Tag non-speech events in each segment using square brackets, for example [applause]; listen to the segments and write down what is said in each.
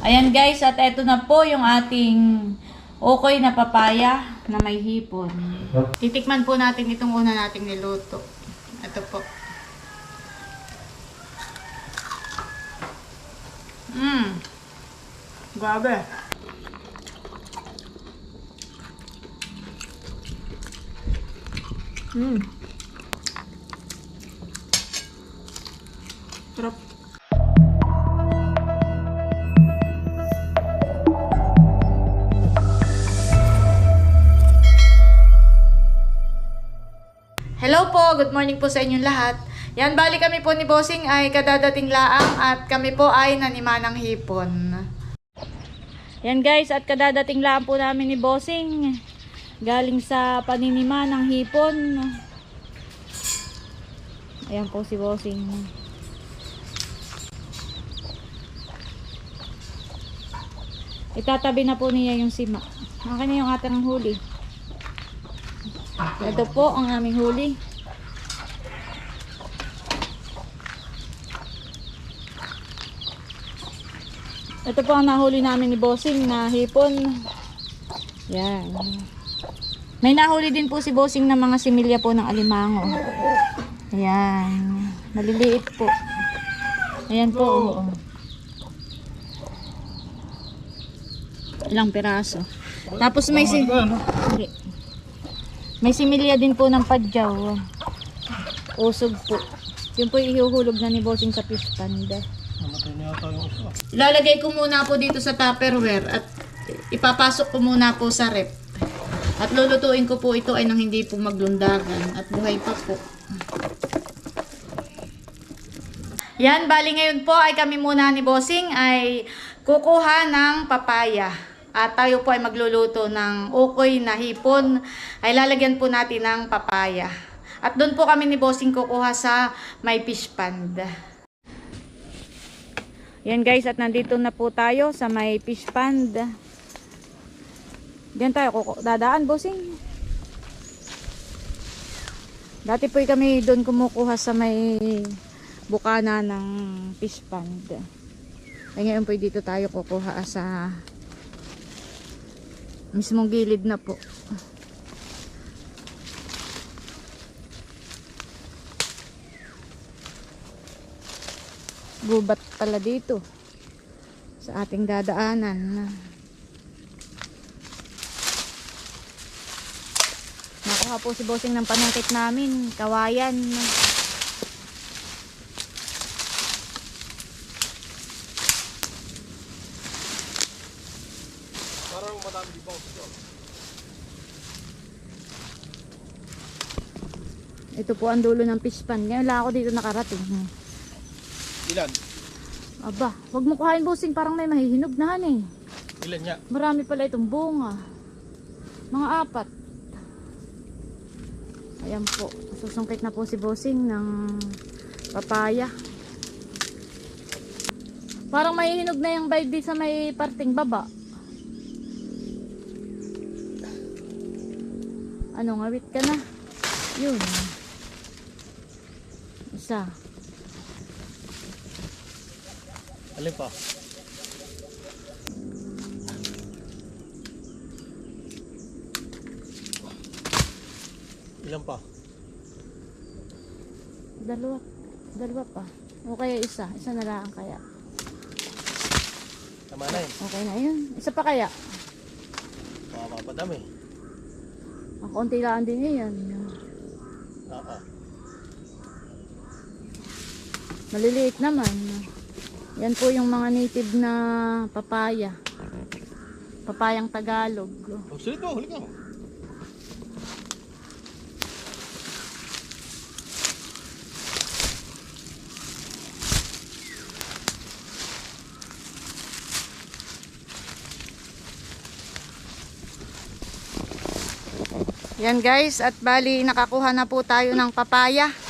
Ayan guys, at eto na po yung ating okay na papaya na may hipon. Titikman po natin itong una nating niluto. Ito po. Mmm. Grabe. Mmm. Sarap. Hello po, good morning po sa inyong lahat. Yan, bali kami po ni Bossing ay kadadating laang at kami po ay nanima ng hipon. Yan guys, at kadadating laang po namin ni Bossing. Galing sa paninima ng hipon. Ayan po si Bossing. Itatabi na po niya yung sima. Akin na yung ating huli. Ito po ang aming huli. Ito po ang nahuli namin ni Bossing na hipon. Yan. May nahuli din po si Bossing na mga similya po ng alimango. Ayan. Maliliit po. Ayan po. oo. Ilang piraso. Tapos may si... Hindi. May similya din po ng padyaw. Usog po. Yun po ihuhulog na ni Bossing sa fish pond. Namatay na yata yung isa. Ilalagay ko muna po dito sa tupperware at ipapasok ko muna po sa rep. At lulutuin ko po ito ay nang hindi po maglundagan at buhay pa po. Yan, bali ngayon po ay kami muna ni Bossing ay kukuha ng papaya. At tayo po ay magluluto ng ukoy na hipon. Ay lalagyan po natin ng papaya. At doon po kami ni Bossing kukuha sa may fish pond. Yan guys, at nandito na po tayo sa may fish pond. Diyan tayo dadaan, bossing. Dati po kami doon kumukuha sa may bukana ng fish pond. Ay ngayon po dito tayo kukuha sa mismong gilid na po. gubat pala dito sa ating dadaanan. Nakuha po si Bossing ng panangkit namin, kawayan. Parang madami di ba ito? Ito po ang dulo ng fish pan. Ngayon lang ako dito nakarating. Ilan? Aba, wag mo kuhain Bossing, parang may mahihinog na han eh. Ilan niya? Marami pala itong bunga. Mga apat. Ayan po. Susungkit na po si Bossing ng papaya. Parang may hinog na yung vibe sa may parting baba. Ano, ngawit ka na. Yun. Isa. Alin pa? Ilan pa? Dalawa. Dalawa pa. O kaya isa. Isa na lang kaya. Tama na yun. Okay na yun. Isa pa kaya. Baka mapadami. Ang konti lang din yan. Oo. Maliliit naman. Yan po yung mga native na papaya. Papayang Tagalog. Oh, sulit mo, huli ka. Yan guys, at bali nakakuha na po tayo ng papaya.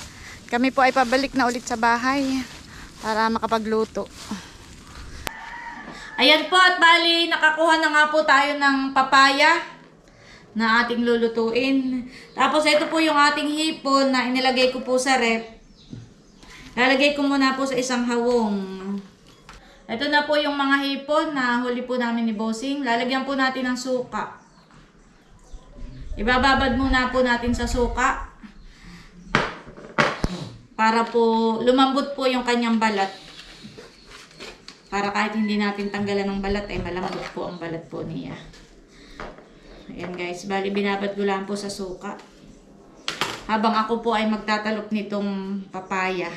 Kami po ay pabalik na ulit sa bahay para makapagluto. Ayan po at bali nakakuha na nga po tayo ng papaya na ating lulutuin. Tapos ito po yung ating hipon na inilagay ko po sa rep. Lalagay ko muna po sa isang hawong. Ito na po yung mga hipon na huli po namin ni Bossing. Lalagyan po natin ng suka. Ibababad muna po natin sa suka. Para po lumambot po yung kanyang balat. Para kahit hindi natin tanggalan ng balat, ay malambot po ang balat po niya. Ayan guys, bali binabad ko lang po sa suka. Habang ako po ay magtatalop nitong papaya.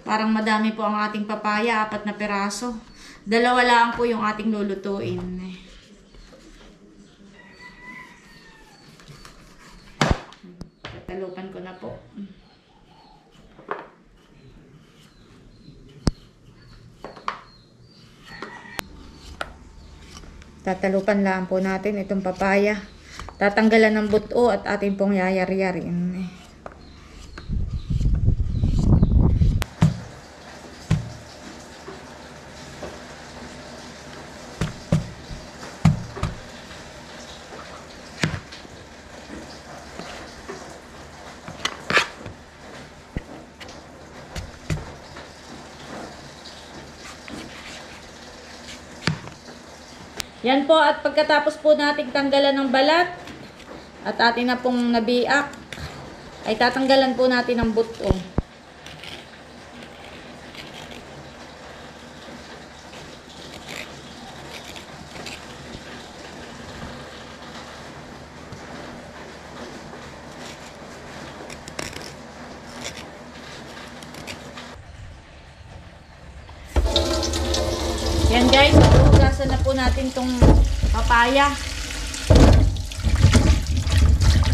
Parang madami po ang ating papaya, apat na peraso. Dalawa lang po yung ating lulutuin. Tatalupan ko na po. Tatalupan lang po natin itong papaya. Tatanggalan ng buto at ating pong yayari-yarin. Yan po at pagkatapos po nating tanggalan ng balat at atin na pong nabiak ay tatanggalan po natin ng buto. Yan guys, hugasan na po natin tong papaya.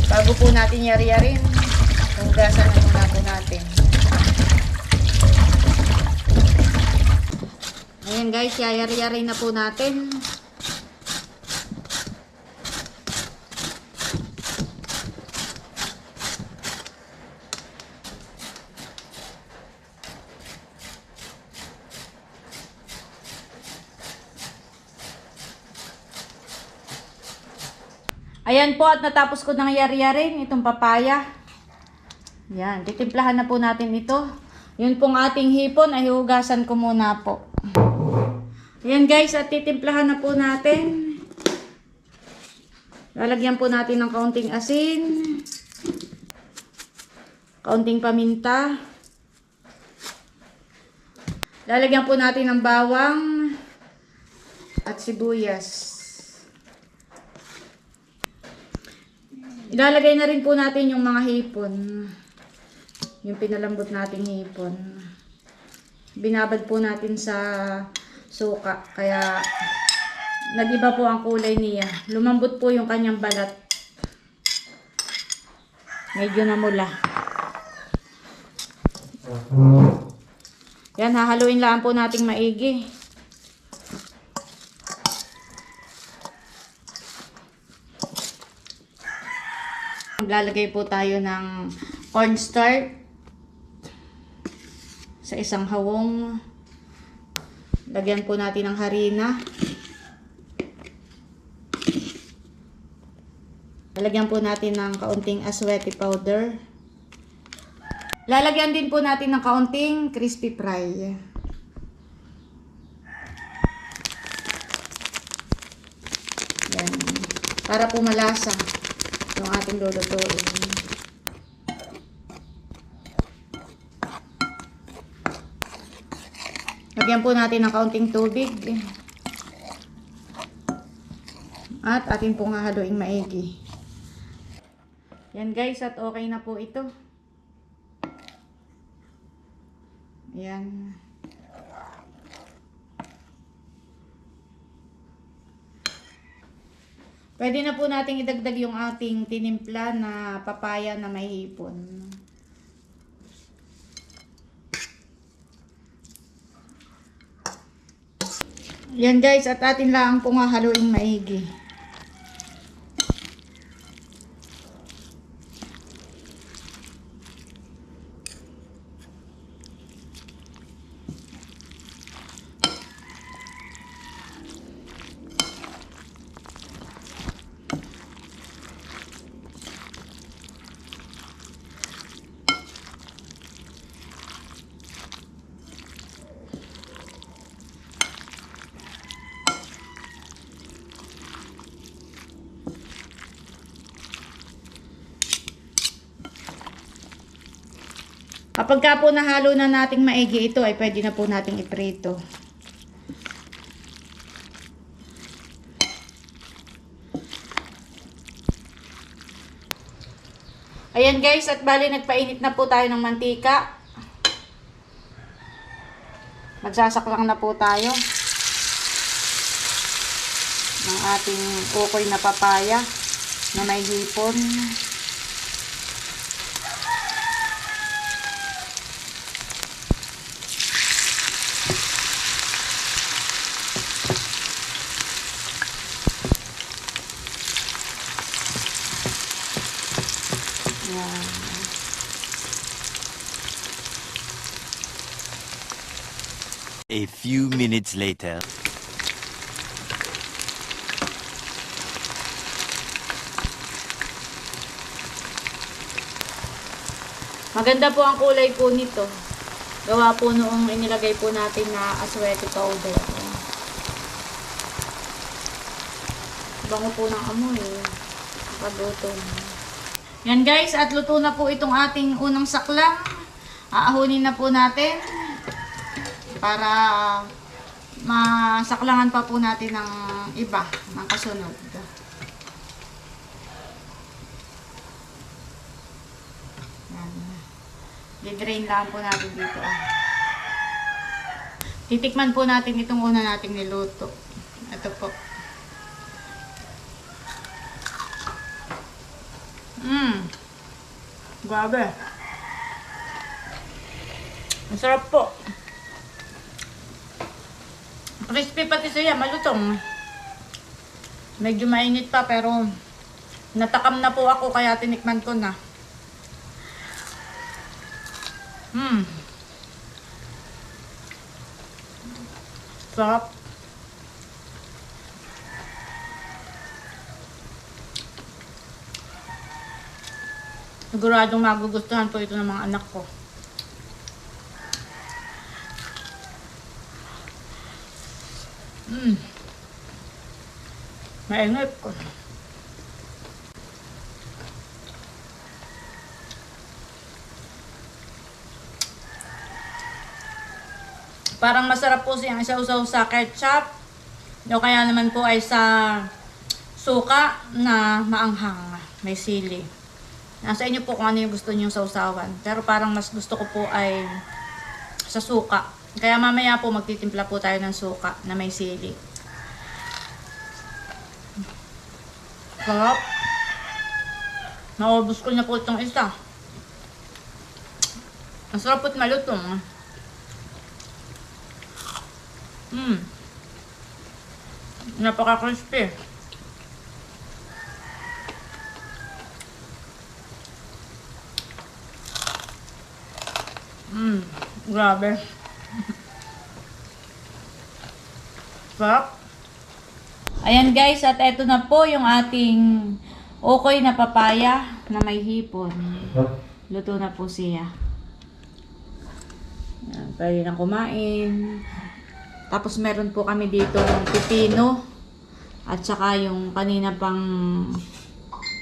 Bago po natin yari-yarin, hugasan na muna po natin. Ayan guys, yayari-yari na po natin. Po at natapos ko nang yari-yarin itong papaya. Yan, titimplahan na po natin ito. Yun pong ating hipon ay hugasan ko muna po. Ayan guys, at titimplahan na po natin. Lalagyan po natin ng kaunting asin. Kaunting paminta. Lalagyan po natin ng bawang at sibuyas. Ilalagay na rin po natin yung mga hipon. Yung pinalambot nating hipon. Binabad po natin sa suka. Kaya nagiba po ang kulay niya. Lumambot po yung kanyang balat. Medyo namula. Yan, hahaluin lang po nating maigi. Maglalagay po tayo ng cornstarch sa isang hawong. Lagyan po natin ng harina. Lalagyan po natin ng kaunting asweti powder. Lalagyan din po natin ng kaunting crispy fry. Yan. Para po malasa yung ating lulutuin. Lagyan po natin ng kaunting tubig. At atin pong hahaluin maigi. Yan guys, at okay na po ito. Yan. Pwede na po nating idagdag yung ating tinimpla na papaya na may hipon. Yan guys, at atin lang pong hahaluin maigi. Kapag ka po nahalo na nating maigi ito, ay pwede na po nating iprito. Ayan guys, at bali nagpainit na po tayo ng mantika. Magsasaklang na po tayo ng ating ukoy na papaya na may hipon. Minutes later. Maganda po ang kulay po nito. Gawa po noong inilagay po natin na aswete powder. Bango po ng amoy. Pagluto na. Yan guys, at luto na po itong ating unang saklang. Aahunin na po natin para masaklangan pa po natin ng iba, ng kasunod. Yan. Di-drain lang po natin dito. Ah. Titikman po natin itong una nating niluto. Ito po. Mmm. Grabe. Masarap po. Crispy pati siya, malutong. Medyo mainit pa pero natakam na po ako kaya tinikman ko na. Hmm. Sarap. Siguradong magugustuhan po ito ng mga anak ko. Hmm. Mainit ko. Parang masarap po siyang isaw-saw sa ketchup. O kaya naman po ay sa suka na maanghang. May sili. Nasa inyo po kung ano yung gusto niyo sausawan. Pero parang mas gusto ko po ay sa suka. Kaya mamaya po magtitimpla po tayo ng suka na may sili. Sarap. Naubos ko na po itong isa. Masarap po't malutong. Mmm. Napaka-crispy. Mmm. Grabe. Sarap. Ayan guys, at eto na po yung ating okoy na papaya na may hipon. Luto na po siya. Ayan, pwede na kumain. Tapos meron po kami dito ng pipino at saka yung kanina pang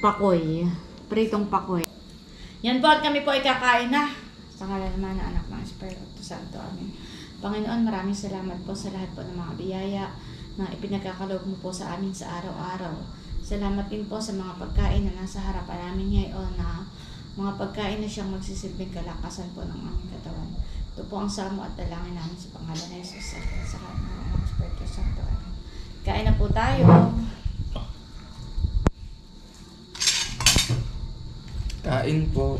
pakoy. Pritong pakoy. Yan po at kami po ay kakain na. Sa ngalan naman ng anak ng Espiritu Santo. Amen. Panginoon, maraming salamat po sa lahat po ng mga biyaya na ipinagkakaloob mo po sa amin sa araw-araw. Salamat din po sa mga pagkain na nasa harapan namin ngayon na mga pagkain na siyang magsisilbing kalakasan po ng aming katawan. Ito po ang samo at dalangin namin sa pangalan ng Jesus at sa kanan ng anak ng Espiritu Santo. Kain na po tayo. Kain po.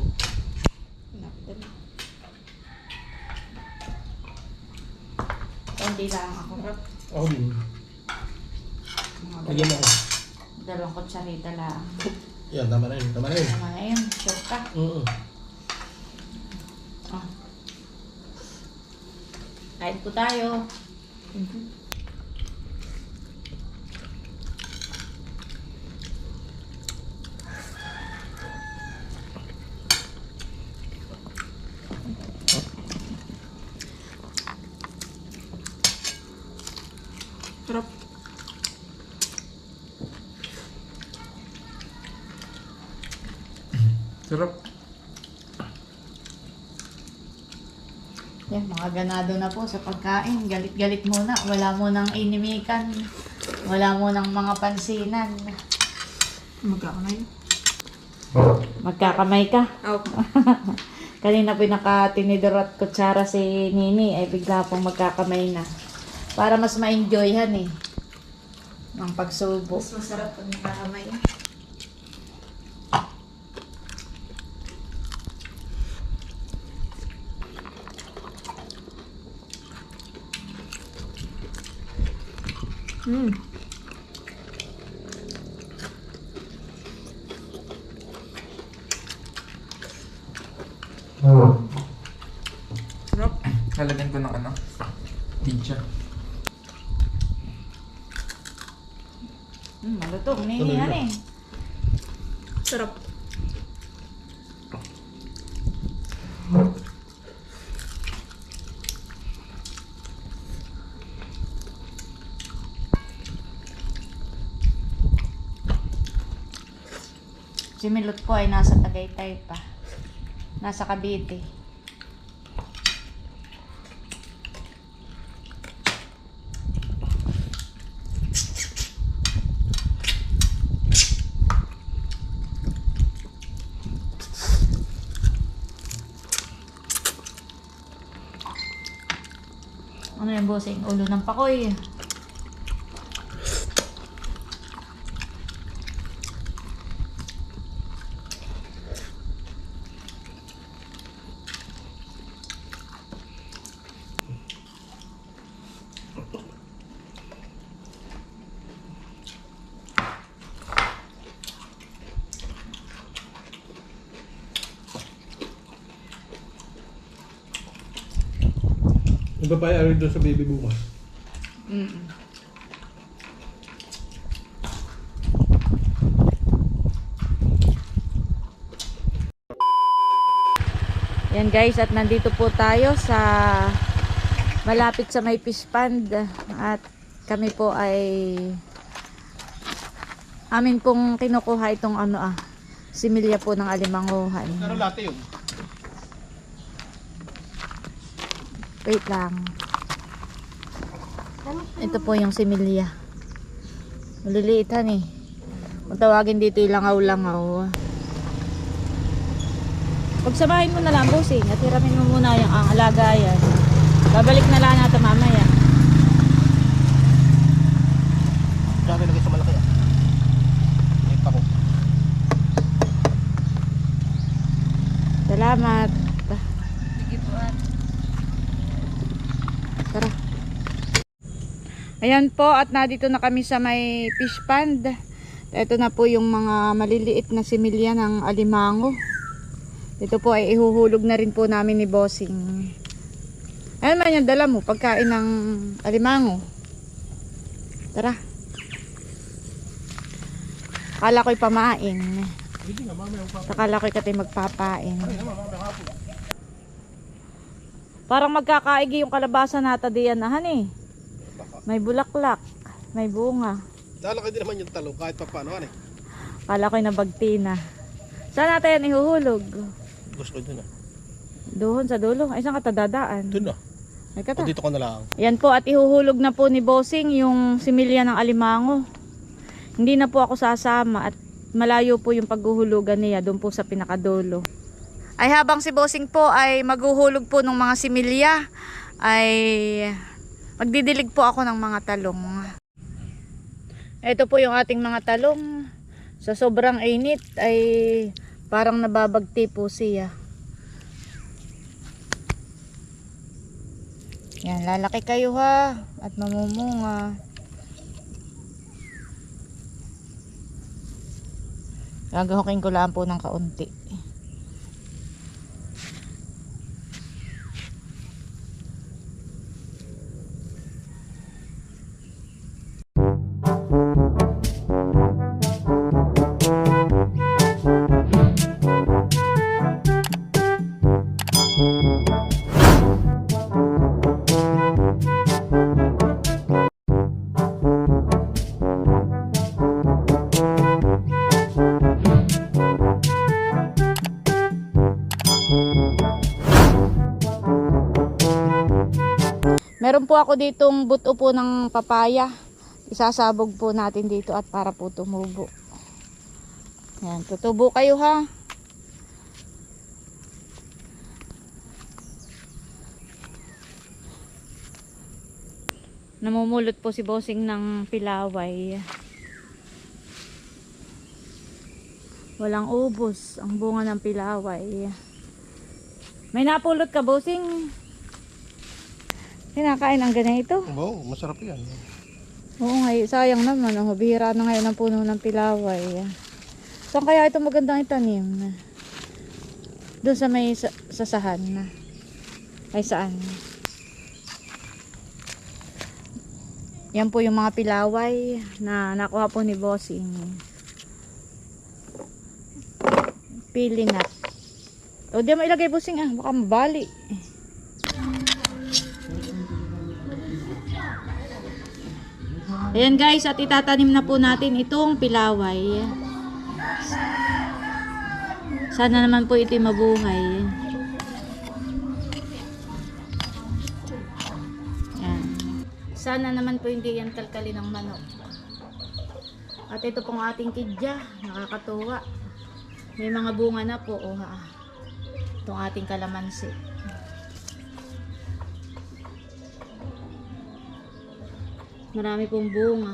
Hindi lang ako. Rap. Oh, Mga lagyan mo. dalawang kutsarita lang. Yan, tama na yun. Tama na yun. Tama na yun. Sure ka. Oo. Ah. Kain po tayo. Sarap. Sarap. Yan, mga ganado na po sa pagkain. Galit-galit muna. Wala mo nang inimikan. Wala mo nang mga pansinan. Magkakamay. Magkakamay ka. Opo. [laughs] Kanina pinaka-tinidor at kutsara si Nini ay bigla pong magkakamay na. Para mas ma-enjoyhan eh. Ang pagsubo. Mas masarap pag nakakamay. Mm. Sarap. Lalagyan ko ng ano? Teacher. Mm, malutong. Eh. Sarap. Si Milot po ay nasa Tagaytay pa. Nasa Cavite. Ano yung bossing? Ulo ng pakoy. Yung babae ari doon sa baby bukas. Mm. Yan guys, at nandito po tayo sa malapit sa may fish pond at kami po ay amin pong kinukuha itong ano ah similya po ng alimanguhan. Pero latte yun. Wait lang. Ito po yung similya. Maliliitan eh. Kung tawagin dito ilangaw-langaw. Pagsamahin mo na lang, bossing. At hiramin mo muna yung ang alaga yan. Babalik na lang natin mamaya. Dami lagay sa malaki ah. May pako. Salamat. Tara. Ayan po at nandito na kami sa may fish pond. Ito na po yung mga maliliit na similya ng alimango. Ito po ay ihuhulog na rin po namin ni Bossing. Ayan man yung dala mo, pagkain ng alimango. Tara. Akala ko'y pamain. Akala ko'y katay magpapain. Parang magkakaigi yung kalabasa nata diyan na eh. May bulaklak, may bunga. Lalaki din naman yung talo kahit pa paano. Ano eh. Kala ko'y nabagti na. Saan natin yan ihuhulog? Gusto ko dun ah. Doon sa dulo. Ay, saan ka tadadaan? Dun ah. Ay, O kata. dito ko na lang. Yan po at ihuhulog na po ni Bossing yung similya ng alimango. Hindi na po ako sasama at malayo po yung paghuhulugan niya doon po sa pinakadulo. Ay habang si Bossing po ay maghuhulog po ng mga similya ay magdidilig po ako ng mga talong. Ito po yung ating mga talong. Sa sobrang init ay parang nababagti po siya. Yan, lalaki kayo ha. At mamumunga. Gagahukin ko lang po ng kaunti. Meron po ako ditong buto po ng papaya. Isasabog po natin dito at para po tumubo. Yan, tutubo kayo ha. Namumulot po si Bossing ng pilaway. Walang ubos ang bunga ng pilaway. May napulot ka, Bossing? Kinakain ang ganito. Oo, masarap yan. Oo nga, eh, sayang naman. Ang bihira na ngayon ang puno ng pilaway. Saan kaya ito magandang itanim? Doon sa may sa- sasahan na. Ay saan? Yan po yung mga pilaway na nakuha po ni Bossing. Pili nut. O di mo ilagay Bossing ah, baka mabali. Ayan guys, at itatanim na po natin itong pilaway. Sana naman po ito mabuhay. Ayan. Sana naman po hindi yan kalkali ng manok. At ito pong ating kidya, nakakatuwa. May mga bunga na po, oh ha. Itong ating kalamansi. Marami pong bunga.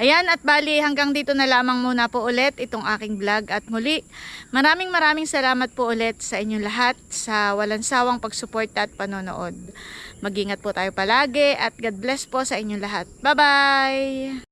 Ayan at bali hanggang dito na lamang muna po ulit itong aking vlog at muli maraming maraming salamat po ulit sa inyong lahat sa walang sawang pagsuporta at panonood. Mag-ingat po tayo palagi at God bless po sa inyong lahat. Bye bye!